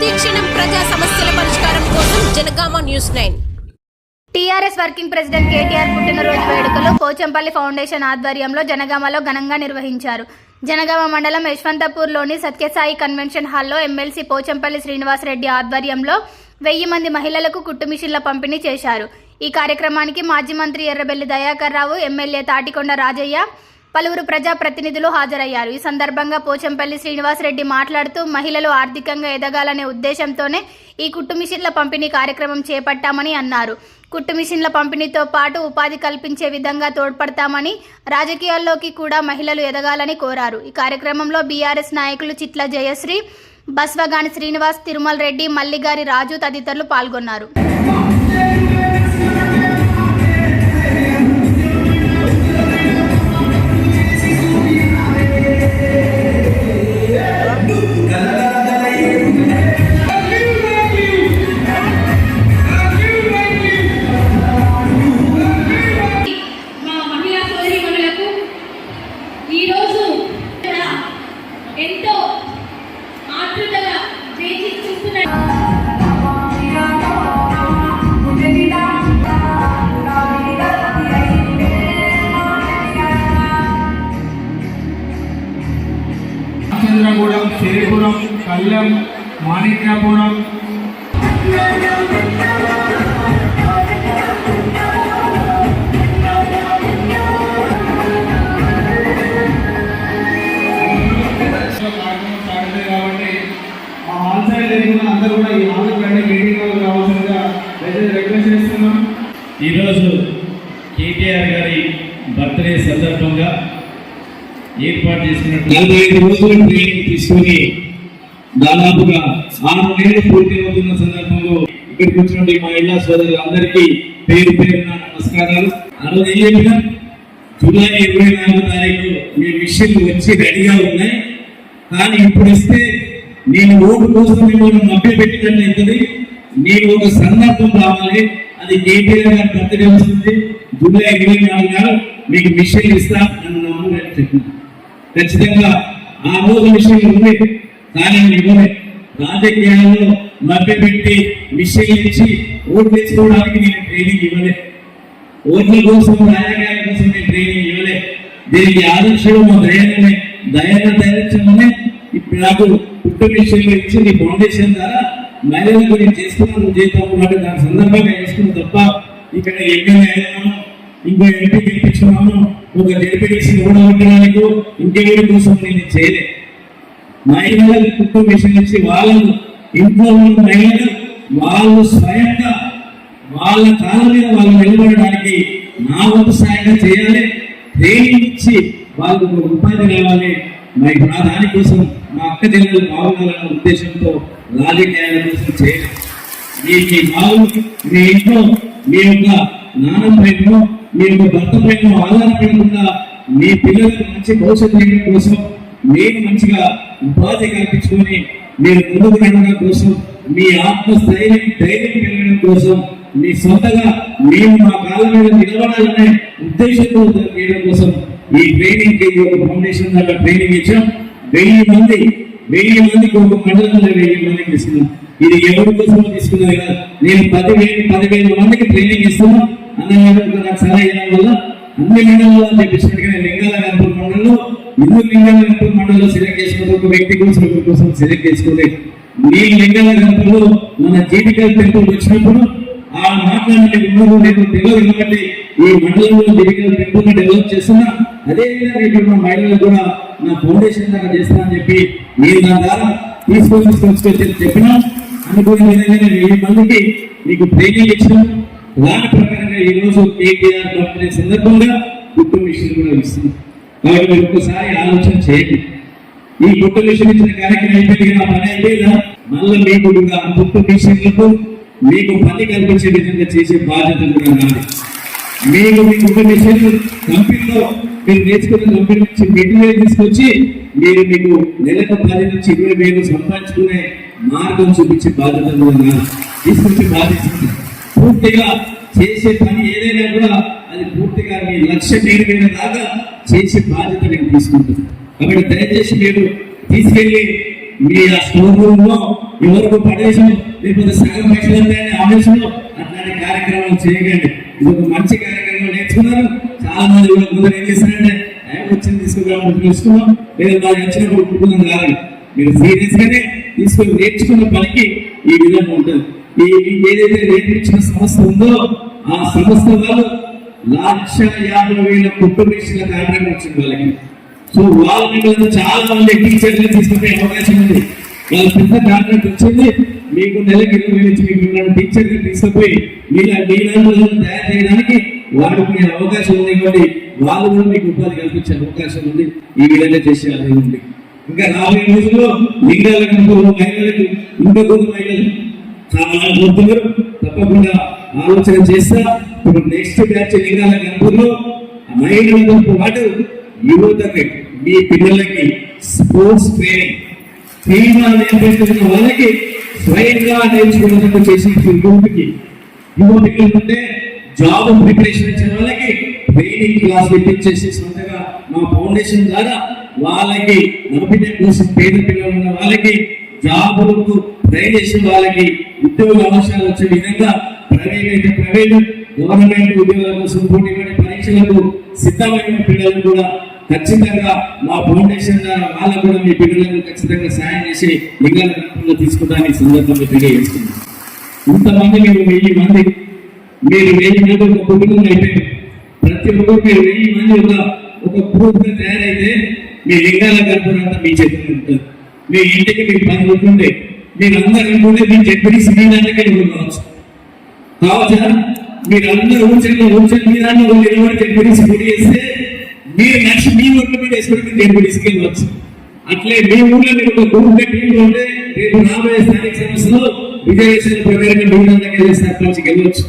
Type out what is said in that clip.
ప్రతిక్షణం ప్రజా సమస్యల పరిష్కారం కోసం Jangaon news nine. TRS working president KTR పుట్టినరోజు వేడుకలు పోచంపల్లి ఫౌండేషన్ ఆధ్వర్యంలో జనగామలో ఘనంగా నిర్వహించారు. జనగామ మండలం యశ్వంతపూర్లోని సత్యసాయి కన్వెన్షన్ హాల్లో ఎమ్మెల్సీ పోచంపల్లి శ్రీనివాసరెడ్డి ఆధ్వర్యంలో వెయ్యి మంది మహిళలకు కుట్టు మిషన్ల పంపిణీ చేశారు. ఈ కార్యక్రమానికి మాజీ మంత్రి ఎర్రబెల్లి దయాకర్ రావు ఎమ్మెల్యే తాటికొండ రాజయ్య పలువురు ప్రజాప్రతినిధులు హాజరయ్యారు. ఈ సందర్భంగా పోచంపల్లి శ్రీనివాసరెడ్డి మాట్లాడుతూ మహిళలు ఆర్థికంగా ఎదగాలనే ఉద్దేశంతోనే ఈ కుట్టు మిషన్ల పంపిణీ కార్యక్రమం చేపట్టామని అన్నారు. కుట్టు మిషన్ల పంపిణీతో పాటు ఉపాధి కల్పించే విధంగా తోడ్పడతామని రాజకీయాల్లోకి కూడా మహిళలు ఎదగాలని కోరారు. ఈ కార్యక్రమంలో బీఆర్ఎస్ నాయకులు చిట్ల జయశ్రీ బస్వగాని శ్రీనివాస్ తిరుమల్ రెడ్డి మల్లిగారి రాజు తదితరులు పాల్గొన్నారు. సిరిపురం కళ్ళెం మాణిక్యపురం. కాబట్టి అందరూ కూడా ఈ హాల్ కానీ మీటింగ్ రావాల్సిందిగా రిక్వెస్ట్ చేస్తున్నాం. ఈరోజు కేటీఆర్ గారి బర్త్డే సందర్భంగా ఏర్పాటు చేసిన నలభై ఐదు రోజులు ట్రైనింగ్ తీసుకుని దాదాపుగా ఆరు నెలలు పూర్తి అవుతున్న సందర్భంలో ఇక్కడికి వచ్చినటువంటి ఇళ్ళ సోదరులు అందరికీ పేరు పేరున నమస్కారాలు. ఆ రోజు ఏం చెప్పినా? జూలై ఇరవై నాలుగు తారీఖు మీ మిషన్లు వచ్చి రెడీగా ఉన్నాయి. కానీ ఇప్పుడు ఇస్తే నేను ఓటు కోసం మిమ్మల్ని మభ్య పెట్టినట్లు అవుతుంది నేను ఒక సందర్భం రావాలి. అది కేటీఆర్ గారి బర్త్డే వస్తుంది. జూలై ఇరవై నాలుగు మీకు మిషన్ ఇస్తా అని నమ్మకం చెప్పిన. ఖచ్చితంగా ఆ రోజు విషయం ఉంది కానీ ఇవ్వలే. రాజకీయాల్లో మభ్య పెట్టి మిషన్ ఇచ్చి ఓట్లు తెచ్చుకోవడానికి నేను ట్రైనింగ్ ఇవ్వలే. ఓట్ల కోసం రాజకీయాల కోసం నేను ట్రైనింగ్ ఇవ్వలే. దీనికి ఆదర్శం మా దయాన్ని దయాన్ని ధైర్యమే ఇప్పుడు నాకు పుట్టు విషయంలో ఇచ్చి నీ ఫౌండేషన్ ద్వారా మహిళల గురించి చేస్తున్నాను జీతం దాని సందర్భంగా చేసుకున్న తప్ప ఇక్కడ ఎమ్మెల్యే అయినా ఇంకో ఎంపీ గెలిపించుకున్నాను ఒక జడ్పీటీసీ ఉండడానికి ఇంకెవరి కోసం నేను చేయలే. మహిళలకు కుటుంబ విషయం ఇచ్చి వాళ్ళను ఇంట్లో ఉన్న మహిళలు వాళ్ళు స్వయంగా వాళ్ళ కాళ్ళ మీద వాళ్ళు నిలబడడానికి నా వంతు సాయంగా చేయాలి. ట్రైనింగ్ ఇచ్చి వాళ్ళకు ఒక ఉపాధి రావాలి మరి నా దానికోసం మా అక్క జిల్లలు బాగుండాలన్న ఉద్దేశంతో రాజకీయాల కోసం చేయాలి మీ మీ బాగు మీ ఇంట్లో మీ యొక్క నాన్న పైన మీ యొక్క భర్త ఆధారపడకుండా మీ పిల్లలకు మంచి భవిష్యత్తు ఇవ్వడం కోసం మీరు మంచిగా ఉపాధి కల్పించుకొని మీరు ముందుకు నడవడం కోసం మీ ఆత్మస్థైర్యం ధైర్యం పెరగడం కోసం మీ సొంతగా మేము మా కాళ్ళ మీద నిలబడాలనే ఉద్దేశంతో చేయడం కోసం ఈ ట్రైనింగ్కి ఒక ఫౌండేషన్ దాకా ట్రైనింగ్ ఇచ్చాం. వెయ్యి మంది వెయ్యి మందికి ఒక మండలంలో వెయ్యి మందికి తీసుకున్నాం. ఇది ఎవరి కోసం తీసుకున్నది కాదు. నేను పదివేలు పదివేల మందికి ట్రైనింగ్ ఇస్తున్నాను అన్నగారు నాకు సలహా ఇవ్వడం వల్ల అన్ని లింగాలలో తెప్పించినట్టుగా లింగాల గణపతి మండలంలో ఇన్ని లింగాల గణపతి మండలంలో సెలెక్ట్ చేసుకున్న ఒక వ్యక్తి కోసం ఒకరి కోసం సెలెక్ట్ చేసుకోలేదు మీ లింగాల గణపతిలో మన జీవికల్ టెంపుల్ వచ్చినప్పుడు ఆ మాట్లాడే ఉన్నది నేను తెలియదు కాబట్టి ఈ మండలంలో జీవికల్ టెంపుల్ డెవలప్ చేస్తున్నా. అదే విధంగా ఇక్కడ మా మహిళలు కూడా నా ఫౌండేషన్ దాకా చేస్తా అని చెప్పి మీరు నా ద్వారా తీసుకొని తీసుకొచ్చి చెప్పినా. అనుకున్న విధంగా వెయ్యి మందికి మీకు ట్రైనింగ్ ఇచ్చిన దాని ప్రకారంగా ఈరోజు కేటీఆర్ బర్త్డే సందర్భంగా గుట్టు మిషన్ కూడా ఇస్తుంది. కాబట్టి మీరు ఒక్కసారి ఆలోచన చేయండి. ఈ గుట్టు మిషన్ ఇచ్చిన కార్యక్రమం అయిపోయింది నా పని అయిపోయిందా? మళ్ళీ మీకు కూడా ఆ గుట్టు మిషన్లకు మీకు పని కల్పించే విధంగా చేసే బాధ్యత కూడా నాది. మీకు మీ గుట్టు మిషన్ కంపెనీలో మీరు నేర్చుకున్న కంపెనీ నుంచి మెటీరియల్ తీసుకొచ్చి మీరు మీకు నెలకు పది నుంచి ఇరవై వేలు సంపాదించుకునే మార్గం చూపించే బాధ్యత కూడా నాది. తీసుకొచ్చి బాధ్యత పూర్తిగా చేసే పని ఏదైనా కూడా అది పూర్తిగా మీ లక్ష్యం నెరవేరే దాకా చేసే బాధ్యత నేను తీసుకుంటాను కాబట్టి దయచేసి మీరు తీసుకెళ్ళి మీ ఆ స్టోర్ రూమ్లో ఎవరికి పడేసి లేకపోతే సగం పైసలు ఉంటాయని ఆలోచన అట్లాంటి కార్యక్రమాలు చేయకండి. ఇది ఒక మంచి కార్యక్రమం నేర్చుకున్నారు. చాలా మంది కూడా కొందరు ఏం చేశారంటే టైం వచ్చింది తీసుకురావడం తీసుకున్నాం లేదా వాళ్ళు వచ్చినప్పుడు కుటుంబం కాదు మీరు సీరియస్గానే తీసుకొని నేర్చుకున్న పనికి ఈ విధంగా ఉంటుంది ఈ ఏదైతే నేర్పించిన సంస్థ ఉందో ఆ సంస్థ వాళ్ళు లక్ష యాభై వేల కుటుంబీక్షల కార్యక్రమం వచ్చింది వాళ్ళకి. సో వాళ్ళని మీద చాలా మంది టీచర్లు తీసుకునే అవకాశం ఉంది. వాళ్ళ పెద్ద కాంట్రాక్ట్ వచ్చింది. మీకు నెలకి ఇరవై నుంచి మీకు టీచర్లు టీచర్ని తీసుకుపోయి మీలా మీలాంటి తయారు చేయడానికి వాడుకునే అవకాశం ఉంది కాబట్టి వాళ్ళు కూడా మీకు ఉపాధి కల్పించే అవకాశం ఉంది. ఈ విధంగా చేసే అది ఉంది. ఇంకా రాబోయే రోజుల్లో లింగాలకు ఇంకొక మహిళలకు ఇంకొక మహిళలు చాలా గుర్తున్నారు తప్పకుండా ఆలోచన చేస్తా. ఇప్పుడు నెక్స్ట్ బ్యాచ్ లింగాల కంపెనీలో మహిళలతో పాటు యువతకి మీ పిల్లలకి స్పోర్ట్స్ ట్రైనింగ్ క్రీడా నేర్పిస్తున్న వాళ్ళకి స్వయంగా నేర్చుకున్నట్టు చేసి యువతికి యువతకి ఉంటే జాబ్ ప్రిపరేషన్ ఇచ్చిన వాళ్ళకి ట్రైనింగ్ క్లాస్ ఇప్పించేసి సొంతగా మా ఫౌండేషన్ ద్వారా వాళ్ళకి నలభై కోసం పేద పిల్లలు ఉన్న వాళ్ళకి జాబులకు ట్రైన్ చేసిన వాళ్ళకి ఉద్యోగ అవకాశాలు వచ్చే విధంగా ప్రైవేట్ ప్రైవేట్ గవర్నమెంట్ ఉద్యోగాల కోసం పోటీ పడే పరీక్షలకు సిద్ధమైన పిల్లలు కూడా ఖచ్చితంగా మా ఫౌండేషన్ ద్వారా వాళ్ళకు కూడా మీ పిల్లలకు ఖచ్చితంగా సాయం చేసి లింగాల రంగంలో తీసుకుంటానికి సందర్భంగా తెలియజేస్తున్నాను. ఇంతమంది మీరు వెయ్యి మంది మీరు వెయ్యి మంది ఒక కుటుంబం అయితే ప్రతి ఒక్కరు మీరు వెయ్యి మంది ఒక ఒక గ్రూప్ తయారైతే మీ లింగాల గర్భం మీ చేతిలో ఉంటుంది. మీ ఇంటికి మీ పని ఉంటుండే మీరందరూ అందరూ అనుకుంటే మీ చెప్పి శ్రీనాథకే కావచ్చు కావచ్చా మీరందరూ అందరూ ఊచల్లో ఊచల్ మీద నిలబడి చెప్పి గుడి చేస్తే మీరు నచ్చి మీ ఒట్ల మీద వేసుకుని దేవుడు తీసుకెళ్ళవచ్చు అట్లే మీ ఊళ్ళో మీరు ఒక గ్రూప్ టీం రేపు రాబోయే స్థానిక సంస్థలో విజయశ్వర ప్రకారంగా మీ దగ్గర సర్పంచ్కి వెళ్ళవచ్చు.